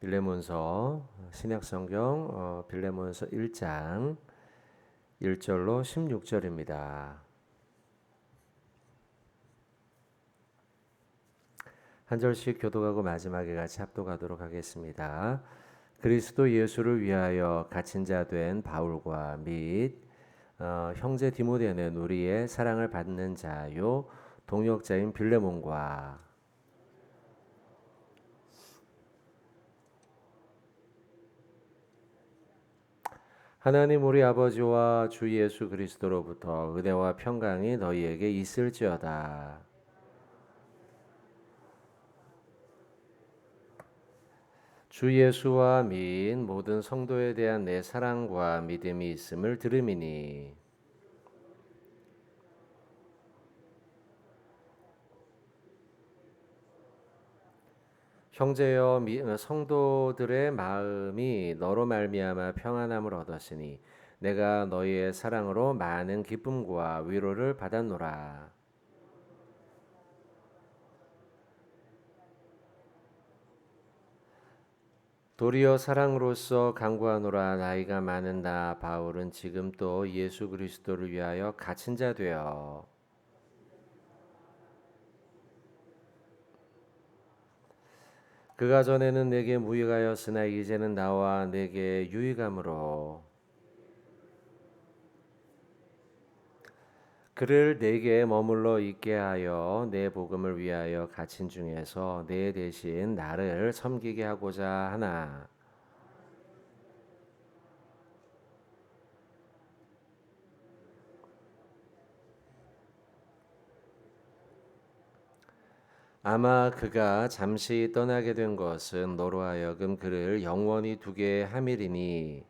빌레몬서 신약성경 어, 빌레몬서 1장 1절로 16절입니다. 한 절씩 교독하고 마지막에 같이 합독하도록 하겠습니다. 그리스도 예수를 위하여 갇힌 자 된 바울과 및 어, 형제 디모데는 우리의 사랑을 받는 자요 동역자인 빌레몬과 하나님 우리 아버지와 주 예수 그리스도로부터 은혜와 평강이 너희에게 있을지어다. 주 예수와 및 모든 성도에 대한 내 사랑과 믿음이 있음을 들음이니 형제여 미- 성도들의 마음이 너로 말미암아 평안함을 얻었으니 내가 너희의 사랑으로 많은 기쁨과 위로를 받았노라. 도리어 사랑으로서 강구하노라 나이가 많은 나 바울은 지금 또 예수 그리스도를 위하여 갇힌 자 되어 그가 전에는 내게 무익하였으나 이제는 나와 내게 유익함으로. 그를 내게 머물러 있게 하여 내 복음을 위하여 갇힌 중에서 내 대신 나를 섬기게 하고자 하나 아마 그가 잠시 떠나게 된 것은 너로 하여금 그를 영원히 두게 함이리니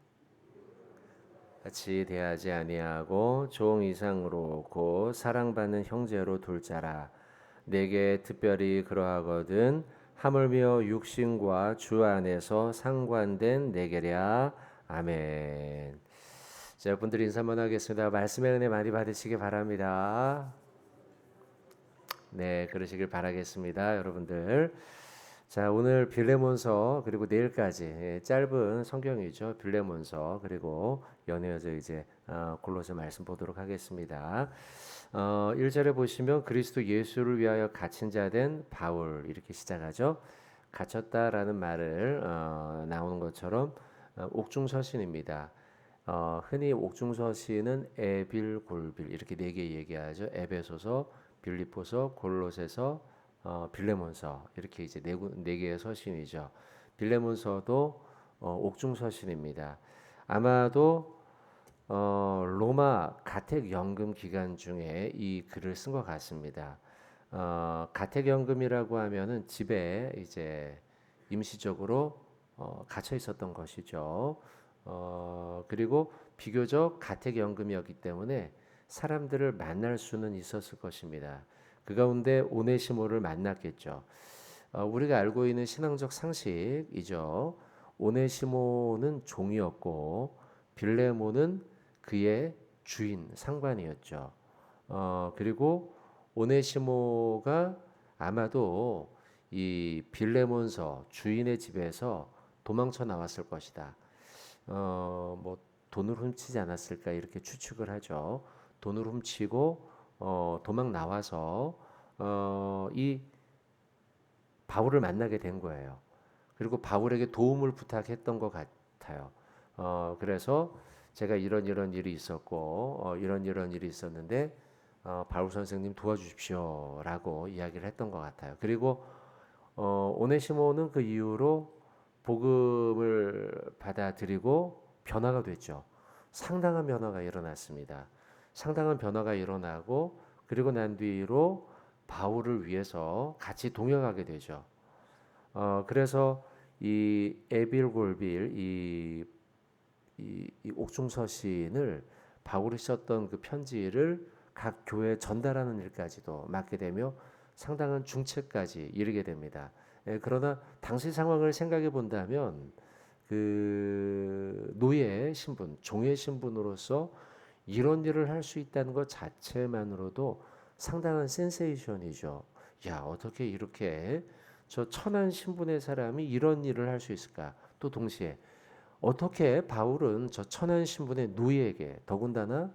같이 대하지 아니하고 종 이상으로 곧 사랑받는 형제로 둘 자라 내게 특별히 그러하거든 하물며 육신과 주 안에서 상관된 내게랴 아멘. 자, 여러분들 인사 한번 하겠습니다. 말씀의 은혜 많이 받으시기 바랍니다. 네, 그러시길 바라겠습니다, 여러분들. 자, 오늘 빌레몬서 그리고 내일까지 예, 짧은 성경이죠. 빌레몬서 그리고 연이어서 이제 어, 골로새 말씀 보도록 하겠습니다. 어, 1절에 보시면 그리스도 예수를 위하여 갇힌 자 된 바울 이렇게 시작하죠. 갇혔다라는 말을 어, 나오는 것처럼 어, 옥중서신입니다. 어, 흔히 옥중서신은 에빌 골빌 이렇게 네 개 얘기하죠. 에베소서, 빌립보서, 골로새서, 어, 빌레몬서 이렇게 이제 네, 구- 네 개의 서신이죠. 빌레몬서도 어, 옥중 서신입니다. 아마도 어, 로마 가택 연금 기간 중에 이 글을 쓴 것 같습니다. 어, 가택 연금이라고 하면은 집에 이제 임시적으로 어, 갇혀 있었던 것이죠. 어, 그리고 비교적 가택 연금이었기 때문에 사람들을 만날 수는 있었을 것입니다. 그 가운데 오네시모를 만났겠죠. 어, 우리가 알고 있는 신앙적 상식이죠. 오네시모는 종이었고 빌레모는 그의 주인 상관이었죠. 어, 그리고 오네시모가 아마도 이 빌레몬서 주인의 집에서 도망쳐 나왔을 것이다. 어, 뭐 돈을 훔치지 않았을까 이렇게 추측을 하죠. 돈을 훔치고 어, 도망 나와서 어, 이 바울을 만나게 된 거예요. 그리고 바울에게 도움을 부탁했던 것 같아요. 어, 그래서 제가 이런 이런 일이 있었고 어, 이런 이런 일이 있었는데 어, 바울 선생님 도와주십시오라고 이야기를 했던 것 같아요. 그리고 어, 오네시모는 그 이후로 복음을 받아들이고 변화가 됐죠. 상당한 변화가 일어났습니다. 상당한 변화가 일어나고 그리고 난 뒤로 바울을 위해서 같이 동역하게 되죠. 어, 그래서 이 에빌 골빌 이, 이, 이 옥중서신을 바울이 썼던 그 편지를 각 교회에 전달하는 일까지도 맡게 되며 상당한 중책까지 이르게 됩니다. 예, 그러나 당시 상황을 생각해 본다면 그 노예 신분, 종의 신분으로서 이런 일을 할 수 있다는 것 자체만으로도 상당한 센세이션이죠. 야, 어떻게 이렇게 저 천한 신분의 사람이 이런 일을 할 수 있을까? 또 동시에 어떻게 바울은 저 천한 신분의 누이에게 더군다나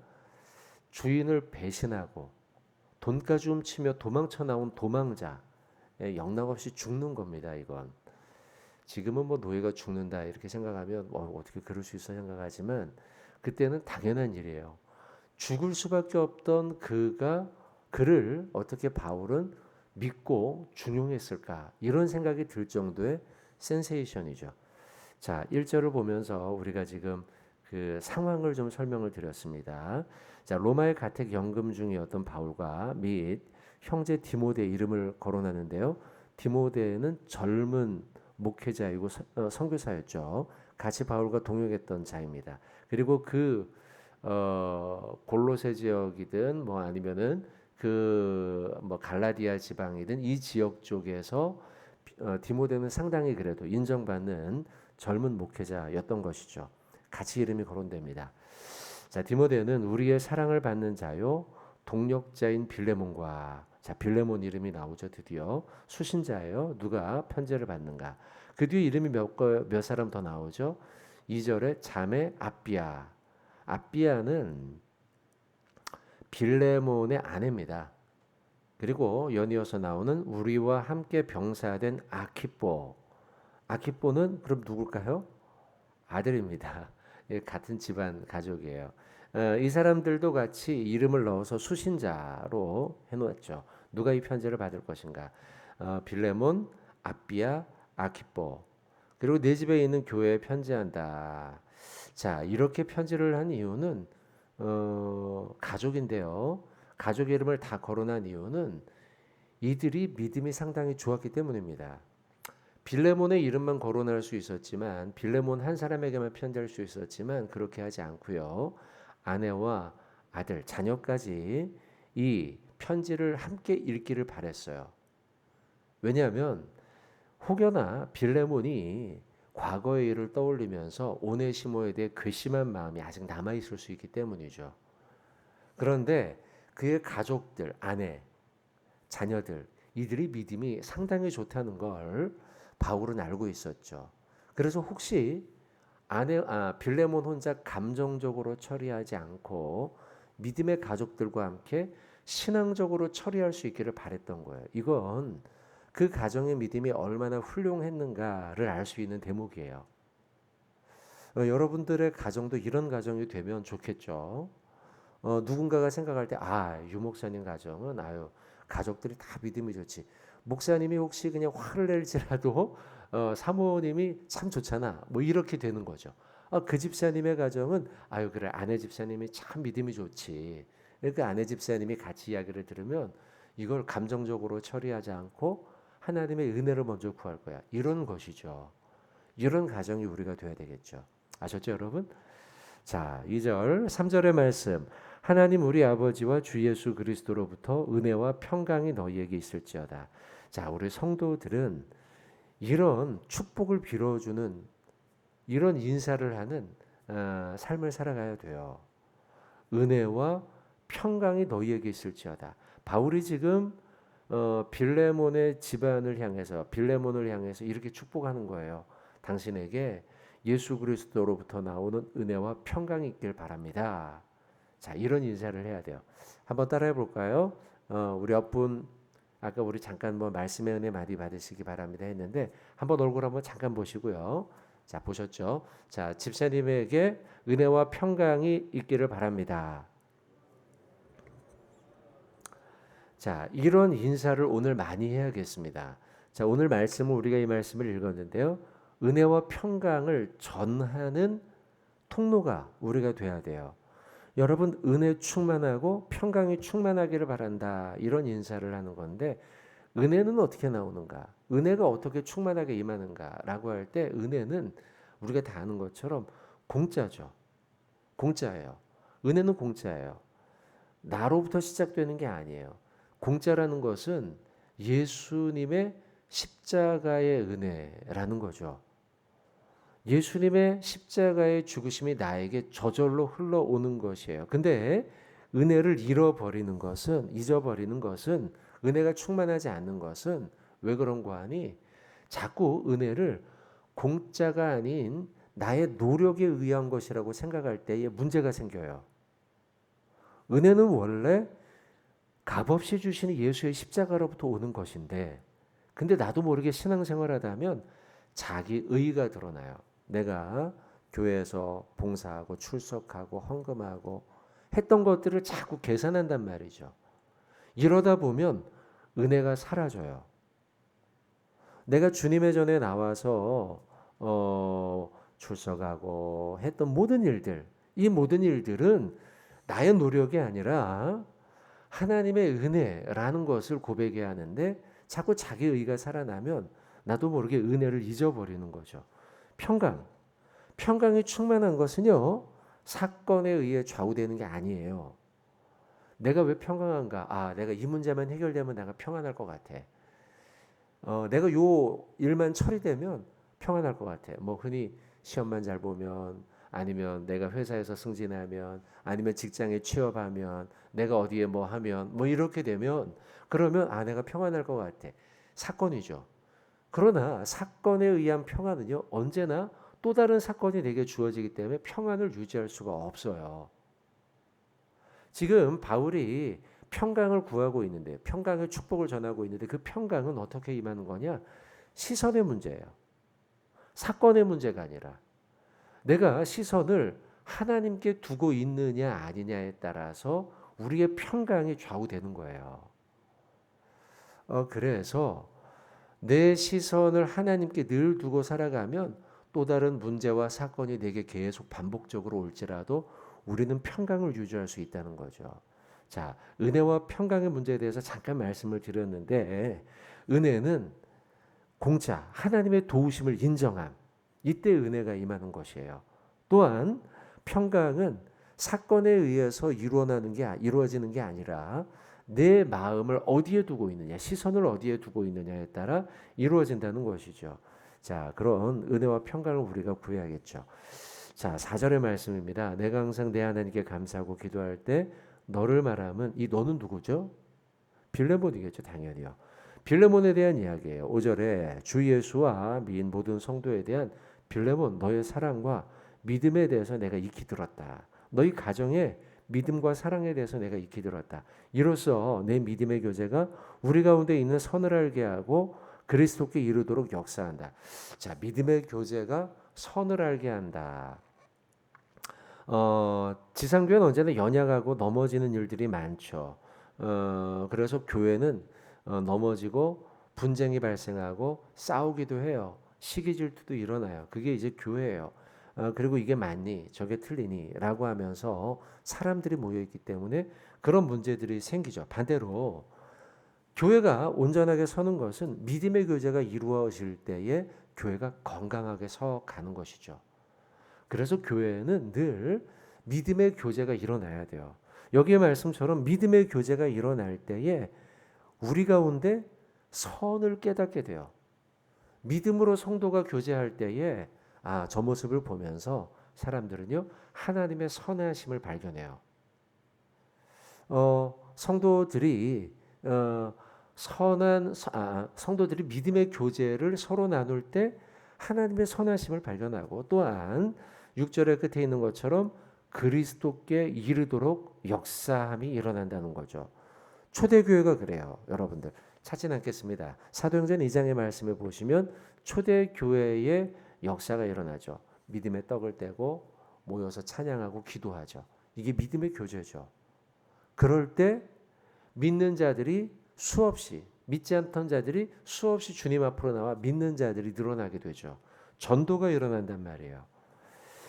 주인을 배신하고 돈까지 훔치며 도망쳐 나온 도망자 영락없이 죽는 겁니다. 이건 지금은 뭐 노예가 죽는다 이렇게 생각하면 어, 어떻게 그럴 수 있어 생각하지만 그때는 당연한 일이에요. 죽을 수밖에 없던 그가 그를 어떻게 바울은 믿고 중용했을까 이런 생각이 들 정도의 센세이션이죠. 자, 1절을 보면서 우리가 지금 그 상황을 좀 설명을 드렸습니다. 자, 로마의 가택 연금 중이었던 바울과 및 형제 디모데 이름을 거론하는데요. 디모데는 젊은 목회자이고 어, 선교사였죠. 같이 바울과 동역했던 자입니다. 그리고 그 어, 골로새 지역이든 뭐 아니면은 그 뭐 갈라디아 지방이든 이 지역 쪽에서 어, 디모데는 상당히 그래도 인정받는 젊은 목회자였던 것이죠. 같이 이름이 거론됩니다. 자, 디모데는 우리의 사랑을 받는 자요 동력자인 빌레몬과 자, 빌레몬 이름이 나오죠, 드디어. 수신자예요. 누가 편지를 받는가? 그 뒤에 이름이 몇, 거, 몇 사람 더 나오죠? 2절에 자매 아비아. 아비아는 빌레몬의 아내입니다. 그리고 연이어서 나오는 우리와 함께 병사된 아키뽀. 아키뽀는 그럼 누굴까요? 아들입니다. 예, 같은 집안 가족이에요. 어, 이 사람들도 같이 이름을 넣어서 수신자로 해놓았죠. 누가 이 편지를 받을 것인가? 어, 빌레몬, 아비아, 아키뽀. 그리고 내 집에 있는 교회에 편지한다. 자, 이렇게 편지를 한 이유는 어, 가족인데요. 가족 이름을 다 거론한 이유는 이들이 믿음이 상당히 좋았기 때문입니다. 빌레몬의 이름만 거론할 수 있었지만 빌레몬 한 사람에게만 편지할 수 있었지만 그렇게 하지 않고요. 아내와 아들, 자녀까지 이 편지를 함께 읽기를 바랬어요. 왜냐하면 혹여나 빌레몬이 과거의 일을 떠올리면서 오네시모에 대해 괘씸한 마음이 아직 남아 있을 수 있기 때문이죠. 그런데 그의 가족들, 아내, 자녀들 이들이 믿음이 상당히 좋다는 걸 바울은 알고 있었죠. 그래서 혹시 아내 아 빌레몬 혼자 감정적으로 처리하지 않고 믿음의 가족들과 함께 신앙적으로 처리할 수 있기를 바랬던 거예요. 이건 그 가정의 믿음이 얼마나 훌륭했는가를 알 수 있는 대목이에요. 어, 여러분들의 가정도 이런 가정이 되면 좋겠죠. 어, 누군가가 생각할 때, 아, 유 목사님 가정은, 아유, 가족들이 다 믿음이 좋지. 목사님이 혹시 그냥 화를 낼지라도, 어, 사모님이 참 좋잖아. 뭐 이렇게 되는 거죠. 아, 그 집사님의 가정은, 아유, 그래, 아내 집사님이 참 믿음이 좋지. 그 아내 집사님이 같이 이야기를 들으면 이걸 감정적으로 처리하지 않고 하나님의 은혜를 먼저 구할 거야. 이런 것이죠. 이런 가정이 우리가 돼야 되겠죠. 아셨죠, 여러분? 자, 2절, 3절의 말씀. 하나님 우리 아버지와 주 예수 그리스도로부터 은혜와 평강이 너희에게 있을지어다. 자, 우리 성도들은 이런 축복을 빌어주는 이런 인사를 하는 어, 삶을 살아가야 돼요. 은혜와 평강이 너희에게 있을지어다. 바울이 지금 어, 빌레몬의 집안을 향해서 빌레몬을 향해서 이렇게 축복하는 거예요. 당신에게 예수 그리스도로부터 나오는 은혜와 평강이 있길 바랍니다. 자, 이런 인사를 해야 돼요. 한번 따라해 볼까요? 어, 우리 옆분 아까 우리 잠깐 뭐 말씀의 은혜 많이 받으시기 바랍니다 했는데 한번 얼굴 한번 잠깐 보시고요. 자, 보셨죠? 자, 집사님에게 은혜와 평강이 있기를 바랍니다. 자, 이런 인사를 오늘 많이 해야겠습니다. 자, 오늘 말씀은 우리가 이 말씀을 읽었는데요. 은혜와 평강을 전하는 통로가 우리가 돼야 돼요. 여러분 은혜 충만하고 평강이 충만하기를 바란다. 이런 인사를 하는 건데 은혜는 어떻게 나오는가? 은혜가 어떻게 충만하게 임하는가라고 할 때 은혜는 우리가 다 아는 것처럼 공짜죠. 공짜예요. 은혜는 공짜예요. 나로부터 시작되는 게 아니에요. 공짜라는 것은 예수님의 십자가의 은혜라는 거죠. 예수님의 십자가의 죽으심이 나에게 저절로 흘러오는 것이에요. 근데 은혜를 잃어버리는 것은 잊어버리는 것은 은혜가 충만하지 않는 것은 왜 그런 거 하니 자꾸 은혜를 공짜가 아닌 나의 노력에 의한 것이라고 생각할 때에 문제가 생겨요. 은혜는 원래 값없이 주시는 예수의 십자가로부터 오는 것인데 근데 나도 모르게 신앙생활하다 하면 자기 의가 드러나요. 내가 교회에서 봉사하고 출석하고 헌금하고 했던 것들을 자꾸 계산한단 말이죠. 이러다 보면 은혜가 사라져요. 내가 주님의 전에 나와서 어, 출석하고 했던 모든 일들, 이 모든 일들은 나의 노력이 아니라 하나님의 은혜라는 것을 고백해야 하는데 자꾸 자기 의가 살아나면 나도 모르게 은혜를 잊어버리는 거죠. 평강. 평강이 충만한 것은요, 사건에 의해 좌우되는 게 아니에요. 내가 왜 평강한가? 아, 내가 이 문제만 해결되면 내가 평안할 것 같아. 어, 내가 요 일만 처리되면 평안할 것 같아. 뭐 흔히 시험만 잘 보면 아니면 내가 회사에서 승진하면 아니면 직장에 취업하면 내가 어디에 뭐 하면 뭐 이렇게 되면 그러면 아 내가 평안할 것 같아. 사건이죠. 그러나 사건에 의한 평안은요 언제나 또 다른 사건이 내게 주어지기 때문에 평안을 유지할 수가 없어요. 지금 바울이 평강을 구하고 있는데 평강의 축복을 전하고 있는데 그 평강은 어떻게 임하는 거냐? 시선의 문제예요. 사건의 문제가 아니라 내가 시선을 하나님께 두고 있느냐 아니냐에 따라서 우리의 평강이 좌우되는 거예요. 어, 그래서 내 시선을 하나님께 늘 두고 살아가면 또 다른 문제와 사건이 내게 계속 반복적으로 올지라도 우리는 평강을 유지할 수 있다는 거죠. 자, 은혜와 평강의 문제에 대해서 잠깐 말씀을 드렸는데 은혜는 공짜 하나님의 도우심을 인정함. 이때 은혜가 임하는 것이에요. 또한 평강은 사건에 의해서 이루어나는 게 이루어지는 게 아니라 내 마음을 어디에 두고 있느냐, 시선을 어디에 두고 있느냐에 따라 이루어진다는 것이죠. 자, 그런 은혜와 평강을 우리가 구해야겠죠. 자, 4절의 말씀입니다. 내가 항상 내 하나님께 감사하고 기도할 때 너를 말하면 이 너는 누구죠? 빌레몬이겠죠, 당연히요. 빌레몬에 대한 이야기예요. 5절에 주 예수와 미인 모든 성도에 대한 빌레몬 너의 사랑과 믿음에 대해서 내가 익히 들었다. 너희 가정에 믿음과 사랑에 대해서 내가 익히 들었다. 이로써 내 믿음의 교제가 우리 가운데 있는 선을 알게 하고 그리스도께 이르도록 역사한다. 자, 믿음의 교제가 선을 알게 한다. 어, 지상교회는 언제나 연약하고 넘어지는 일들이 많죠. 어, 그래서 교회는 어, 넘어지고 분쟁이 발생하고 싸우기도 해요. 시기 질투도 일어나요. 그게 이제 교회예요. 어, 그리고 이게 맞니? 저게 틀리니?라고 하면서 사람들이 모여 있기 때문에 그런 문제들이 생기죠. 반대로 교회가 온전하게 서는 것은 믿음의 교제가 이루어질 때에 교회가 건강하게 서 가는 것이죠. 그래서 교회는 늘 믿음의 교제가 일어나야 돼요. 여기의 말씀처럼 믿음의 교제가 일어날 때에 우리 가운데 선을 깨닫게 돼요. 믿음으로 성도가 교제할 때에 아, 저 모습을 보면서 사람들은요, 하나님의 선하심을 발견해요. 어, 성도들이 어, 선한 아, 성도들이 믿음의 교제를 서로 나눌 때 하나님의 선하심을 발견하고 또한 6절의 끝에 있는 것처럼 그리스도께 이르도록 역사함이 일어난다는 거죠. 초대교회가 그래요. 여러분들 찾진 않겠습니다. 사도행전 2장의 말씀을 보시면 초대 교회의 역사가 일어나죠. 믿음의 떡을 떼고 모여서 찬양하고 기도하죠. 이게 믿음의 교제죠. 그럴 때 믿는 자들이 수없이 믿지 않던 자들이 수없이 주님 앞으로 나와 믿는 자들이 늘어나게 되죠. 전도가 일어난단 말이에요.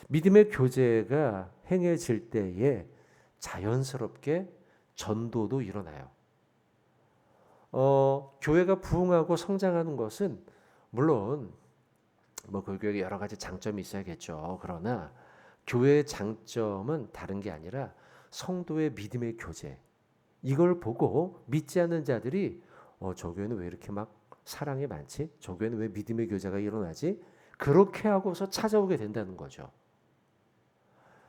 믿음의 교제가 행해질 때에 자연스럽게 전도도 일어나요. 어, 교회가 부흥하고 성장하는 것은 물론 뭐그 교회에 여러 가지 장점이 있어야겠죠. 그러나 교회의 장점은 다른 게 아니라 성도의 믿음의 교제. 이걸 보고 믿지 않는 자들이 어, 저 교회는 왜 이렇게 막 사랑이 많지? 저 교회는 왜 믿음의 교제가 일어나지? 그렇게 하고서 찾아오게 된다는 거죠.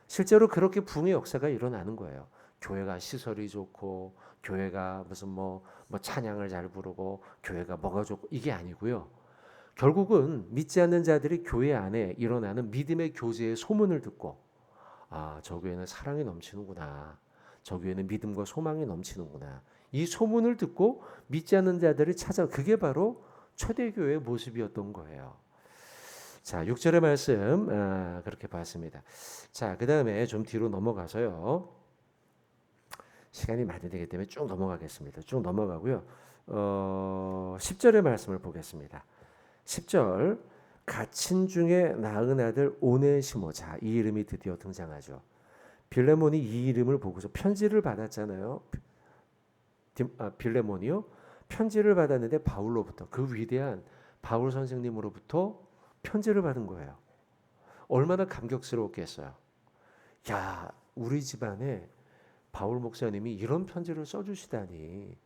실제로 그렇게 붕의 역사가 일어나는 거예요. 교회가 시설이 좋고 교회가 무슨 뭐, 뭐 찬양을 잘 부르고 교회가 뭐가 좋고 이게 아니고요. 결국은 믿지 않는 자들이 교회 안에 일어나는 믿음의 교제의 소문을 듣고 아, 저 교회는 사랑이 넘치는구나. 저 교회는 믿음과 소망이 넘치는구나. 이 소문을 듣고 믿지 않는 자들이 찾아 그게 바로 초대교회의 모습이었던 거예요. 자, 6절의 말씀 아, 그렇게 봤습니다. 자, 그 다음에 좀 뒤로 넘어가서요. 시간이 많이 되기 때문에 쭉 넘어가겠습니다. 쭉 넘어가고요. 어, 10절의 말씀을 보겠습니다. 10절 가친 중에 낳은 아들 오네시모 자, 이 이름이 드디어 등장하죠. 빌레몬이 이 이름을 보고서 편지를 받았잖아요. 아, 빌레몬이요. 편지를 받았는데 바울로부터 그 위대한 바울 선생님으로부터 편지를 받은 거예요. 얼마나 감격스러웠겠어요. 야, 우리 집안에 바울 목사님이 이런 편지를 써주시다니.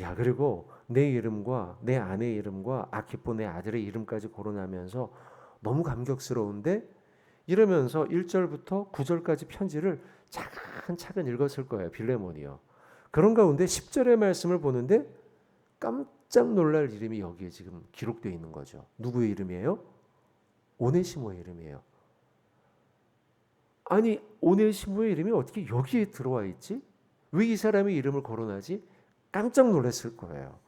야, 그리고 내 이름과 내 아내 이름과 아키포 내 아들의 이름까지 거론하면서 너무 감격스러운데 이러면서 1절부터 9절까지 편지를 차근차근 읽었을 거예요. 빌레몬이요. 그런 가운데 10절의 말씀을 보는데 깜짝 놀랄 이름이 여기에 지금 기록되어 있는 거죠. 누구의 이름이에요? 오네시모의 이름이에요. 아니 오네시모의 이름이 어떻게 여기에 들어와 있지? 왜 이 사람의 이름을 거론하지? 깜짝 놀랐을 거예요.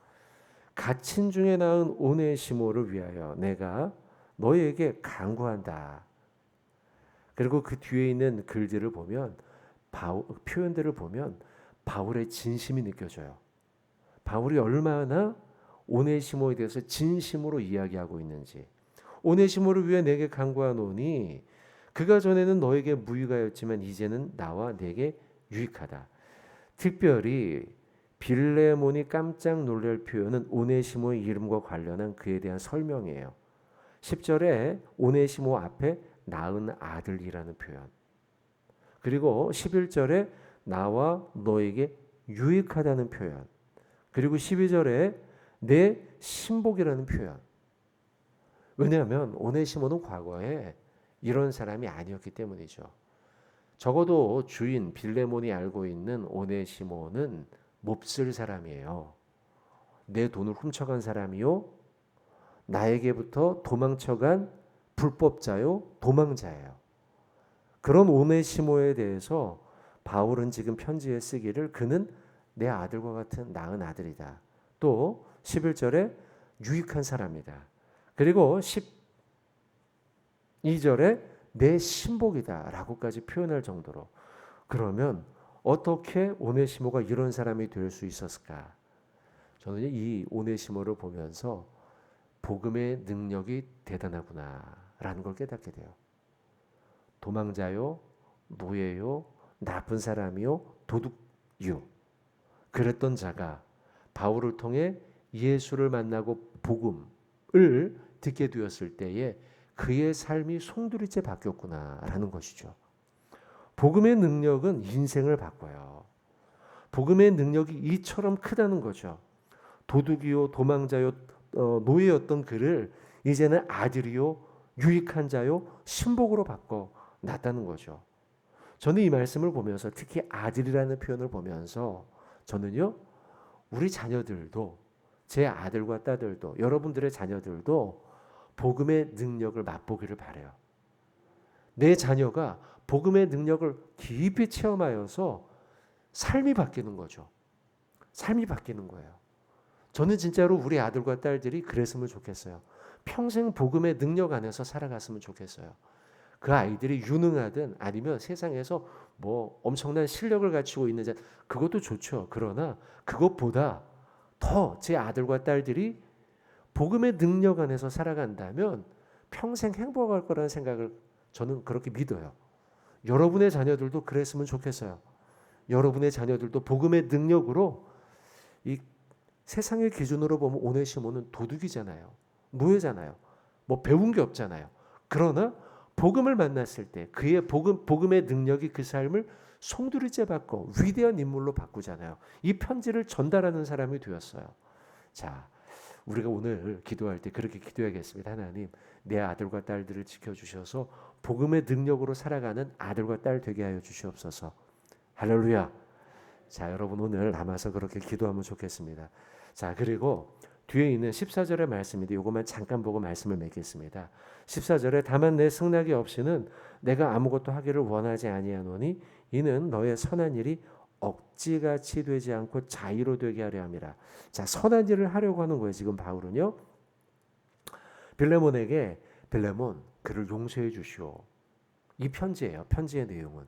가친 중에 낳은 오네시모를 위하여 내가 너에게 간구한다. 그리고 그 뒤에 있는 글들을 보면 바울, 표현들을 보면 바울의 진심이 느껴져요. 바울이 얼마나 오네시모에 대해서 진심으로 이야기하고 있는지. 오네시모를 위해 내게 간구하노니 그가 전에는 너에게 무유가였지만 이제는 나와 내게 유익하다. 특별히 빌레몬이 깜짝 놀랄 표현은 오네시모의 이름과 관련한 그에 대한 설명이에요. 10절에 오네시모 앞에 낳은 아들이라는 표현. 그리고 11절에 나와 너에게 유익하다는 표현. 그리고 12절에 내 신복이라는 표현. 왜냐하면 오네시모는 과거에 이런 사람이 아니었기 때문이죠. 적어도 주인 빌레몬이 알고 있는 오네시모는 몹쓸 사람이에요. 내 돈을 훔쳐간 사람이요. 나에게부터 도망쳐간 불법자요. 도망자예요. 그런 오네시모에 대해서 바울은 지금 편지에 쓰기를 그는 내 아들과 같은 나은 아들이다. 또 11절에 유익한 사람이다. 그리고 12절에 내 신복이다 라고까지 표현할 정도로 그러면 어떻게 오네시모가 이런 사람이 될 수 있었을까? 저는 이 오네시모를 보면서 복음의 능력이 대단하구나라는 걸 깨닫게 돼요. 도망자요, 노예요, 나쁜 사람이요, 도둑이요. 그랬던 자가 바울을 통해 예수를 만나고 복음을 듣게 되었을 때에 그의 삶이 송두리째 바뀌었구나라는 것이죠. 복음의 능력은 인생을 바꿔요. 복음의 능력이 이처럼 크다는 거죠. 도둑이요, 도망자요, 어, 노예였던 그를 이제는 아들이요, 유익한 자요, 신복으로 바꿔 놨다는 거죠. 저는 이 말씀을 보면서 특히 아들이라는 표현을 보면서 저는요, 우리 자녀들도 제 아들과 딸들도 여러분들의 자녀들도 복음의 능력을 맛보기를 바래요. 내 자녀가 복음의 능력을 깊이 체험하여서 삶이 바뀌는 거죠. 삶이 바뀌는 거예요. 저는 진짜로 우리 아들과 딸들이 그랬으면 좋겠어요. 평생 복음의 능력 안에서 살아갔으면 좋겠어요. 그 아이들이 유능하든 아니면 세상에서 뭐 엄청난 실력을 갖추고 있는 자 그것도 좋죠. 그러나 그것보다 더 제 아들과 딸들이 복음의 능력 안에서 살아간다면 평생 행복할 거라는 생각을 저는 그렇게 믿어요. 여러분의 자녀들도 그랬으면 좋겠어요. 여러분의 자녀들도 복음의 능력으로 이 세상의 기준으로 보면 오네시모는 도둑이잖아요. 노예잖아요. 뭐 배운 게 없잖아요. 그러나 복음을 만났을 때 그의 복음 복음의 능력이 그 삶을 송두리째 바꿔 위대한 인물로 바꾸잖아요. 이 편지를 전달하는 사람이 되었어요. 자, 우리가 오늘 기도할 때 그렇게 기도해야겠습니다. 하나님, 내 아들과 딸들을 지켜 주셔서 복음의 능력으로 살아가는 아들과 딸 되게 하여 주시옵소서. 할렐루야. 자, 여러분 오늘 남아서 그렇게 기도하면 좋겠습니다. 자, 그리고 뒤에 있는 14절의 말씀인데 요것만 잠깐 보고 말씀을 맺겠습니다. 14절에 다만 내 승낙이 없이는 내가 아무것도 하기를 원하지 아니하노니 이는 너의 선한 일이 억지같이 되지 않고 자유로 되게 하려 함이라. 자, 선한 일을 하려고 하는 거예요. 지금 바울은요. 빌레몬에게 빌레몬 그를 용서해 주시오. 이 편지예요. 편지의 내용은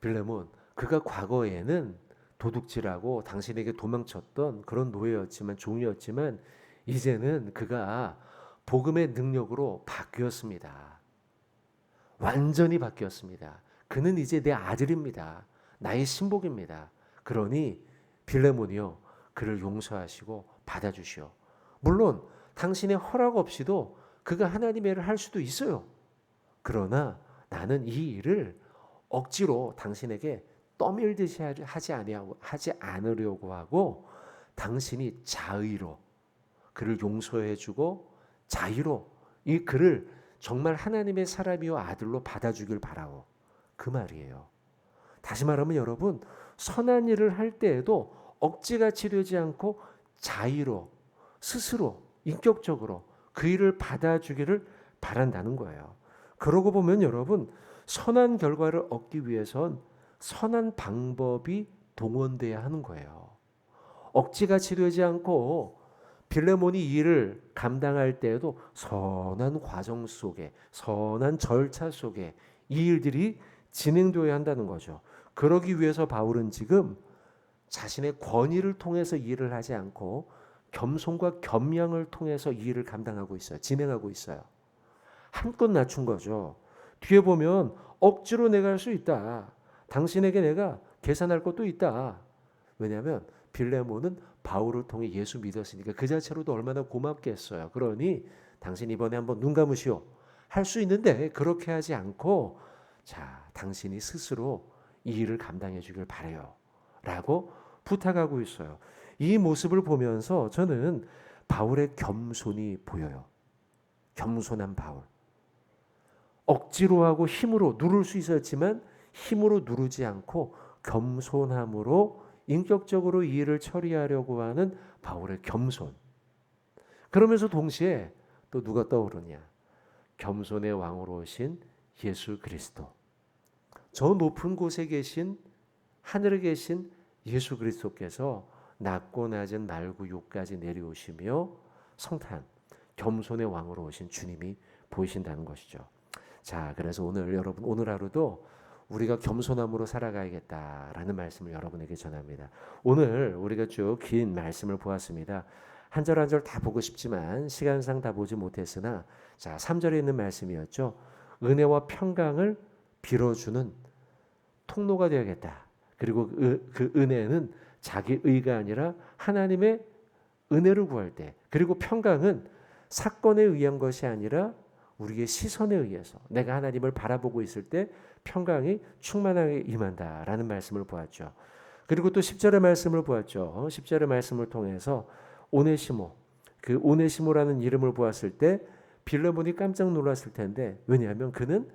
빌레몬 그가 과거에는 도둑질하고 당신에게 도망쳤던 그런 노예였지만 종이었지만 이제는 그가 복음의 능력으로 바뀌었습니다. 완전히 바뀌었습니다. 그는 이제 내 아들입니다. 나의 신복입니다. 그러니 빌레몬이요 그를 용서하시고 받아주시오. 물론 당신의 허락 없이도 그가 하나님의 일을 할 수도 있어요. 그러나 나는 이 일을 억지로 당신에게 떠밀듯이 하지 아니하고 하지 않으려고 하고 당신이 자의로 그를 용서해 주고 자의로 이 그를 정말 하나님의 사람이요 아들로 받아주길 바라오 그 말이에요. 다시 말하면 여러분 선한 일을 할 때에도 억지같이 되지 않고 자의로 스스로 인격적으로 그 일을 받아주기를 바란다는 거예요. 그러고 보면 여러분 선한 결과를 얻기 위해선 선한 방법이 동원돼야 하는 거예요. 억지같이 되지 않고 빌레몬이 이 일을 감당할 때에도 선한 과정 속에 선한 절차 속에 이 일들이 진행되어야 한다는 거죠. 그러기 위해서 바울은 지금 자신의 권위를 통해서 일을 하지 않고 겸손과 겸양을 통해서 이 일을 감당하고 있어요. 진행하고 있어요. 한껏 낮춘 거죠. 뒤에 보면 억지로 내가 할 수 있다. 당신에게 내가 계산할 것도 있다. 왜냐하면 빌레몬은 바울을 통해 예수 믿었으니까 그 자체로도 얼마나 고맙겠어요. 그러니 당신 이번에 한번 눈 감으시오. 할 수 있는데 그렇게 하지 않고 자 당신이 스스로 이 일을 감당해 주길 바래요. 라고 부탁하고 있어요. 이 모습을 보면서 저는 바울의 겸손이 보여요. 겸손한 바울. 억지로 하고 힘으로 누를 수 있었지만 힘으로 누르지 않고 겸손함으로 인격적으로 이 일을 처리하려고 하는 바울의 겸손. 그러면서 동시에 또 누가 떠오르냐? 겸손의 왕으로 오신 예수 그리스도. 저 높은 곳에 계신 하늘에 계신 예수 그리스도께서 낮고 낮은 날구 육까지 내려오시며 성탄 겸손의 왕으로 오신 주님이 보이신다는 것이죠. 자, 그래서 오늘 여러분 오늘 하루도 우리가 겸손함으로 살아가야겠다라는 말씀을 여러분에게 전합니다. 오늘 우리가 쭉 긴 말씀을 보았습니다. 한 절 한 절 다 보고 싶지만 시간상 다 보지 못했으나 자, 3절에 있는 말씀이었죠. 은혜와 평강을 빌어주는 통로가 되어야겠다. 그리고 그, 그 은혜는 자기 의가 아니라 하나님의 은혜를 구할 때 그리고 평강은 사건에 의한 것이 아니라 우리의 시선에 의해서 내가 하나님을 바라보고 있을 때 평강이 충만하게 임한다라는 말씀을 보았죠. 그리고 또 10절의 말씀을 보았죠. 10절의 말씀을 통해서 오네시모 그 오네시모라는 이름을 보았을 때 빌레몬이 깜짝 놀랐을 텐데 왜냐하면 그는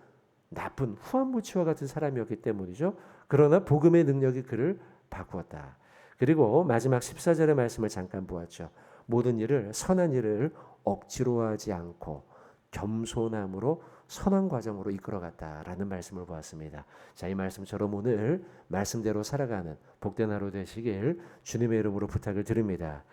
나쁜 후한무치와 같은 사람이었기 때문이죠. 그러나 복음의 능력이 그를 바꾸었다. 그리고 마지막 14절의 말씀을 잠깐 보았죠. 모든 일을 선한 일을 억지로 하지 않고 겸손함으로 선한 과정으로 이끌어갔다라는 말씀을 보았습니다. 자, 이 말씀처럼 오늘 말씀대로 살아가는 복된 하루 되시길 주님의 이름으로 부탁을 드립니다.